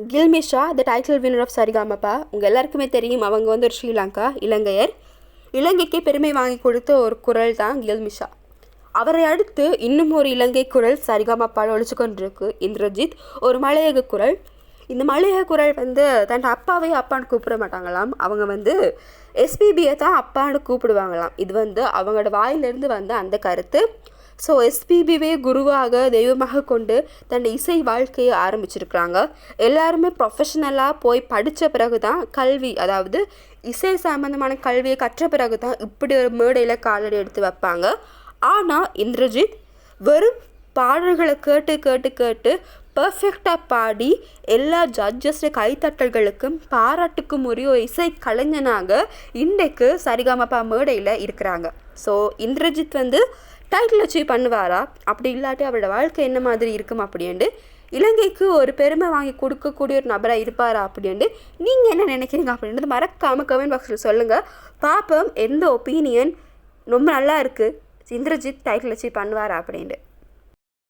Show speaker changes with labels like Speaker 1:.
Speaker 1: Gilmisha the title winner of Saregamapa உங்கள் எல்லாருக்குமே தெரியும் அவங்க வந்து ஒரு ஸ்ரீலங்கா இலங்கையர். இலங்கைக்கே பெருமை வாங்கி கொடுத்த ஒரு குரல் தான் கில்மிஷா. அவரை அடுத்து இன்னும் ஒரு இலங்கை குரல் சரிகாமப்பால் ஒழிச்சு கொண்டிருக்கு. இந்திரஜித் ஒரு மலையக குரல். இந்த மலையக குரல் வந்து தன் அப்பாவை அப்பான்னு கூப்பிட மாட்டாங்களாம். அவங்க வந்து எஸ்பிபியை தான் அப்பான்னு கூப்பிடுவாங்களாம். இது வந்து அவங்களோட வாயிலிருந்து வந்த அந்த கருத்து. ஸோ எஸ்பிபிவே குருவாக தெய்வமாக கொண்டு தன் இசை வாழ்க்கையை ஆரம்பிச்சிருக்கிறாங்க. எல்லாருமே ப்ரொஃபஷனலாக போய் படித்த பிறகு தான் கல்வி அதாவது இசை சம்பந்தமான கல்வியை கற்ற பிறகு தான் இப்படி ஒரு மேடையில் காலடி எடுத்து வைப்பாங்க. ஆனால் இந்திரஜித் வெறும் பாடல்களை கேட்டு கேட்டு கேட்டு பர்ஃபெக்டாக பாடி எல்லா ஜட்ஜஸ் கைத்தட்டல்களுக்கும் பாராட்டுக்கும் உரிய ஒரு இசை கலைஞனாக இன்றைக்கு சரிகமபா மேடையில் இருக்கிறாங்க. ஸோ இந்திரஜித் வந்து டைட்டில் அச்சீவ் பண்ணுவாரா? அப்படி இல்லாட்டி அவரோட வாழ்க்கை என்ன மாதிரி இருக்கும் அப்படின்ட்டு இலங்கைக்கு ஒரு பெருமை வாங்கி கொடுக்கக்கூடிய ஒரு நபராக இருப்பாரா அப்படின்ட்டு நீங்கள் என்ன நினைக்கிறீங்க அப்படின்றது மறக்காமல் கமெண்ட் பாக்ஸில் சொல்லுங்கள் பார்ப்போம் எந்த ஒப்பீனியன் ரொம்ப நல்லா இருக்குது இந்திரஜித் டைட்டில் அச்சீவ் பண்ணுவாரா அப்படின்ட்டு.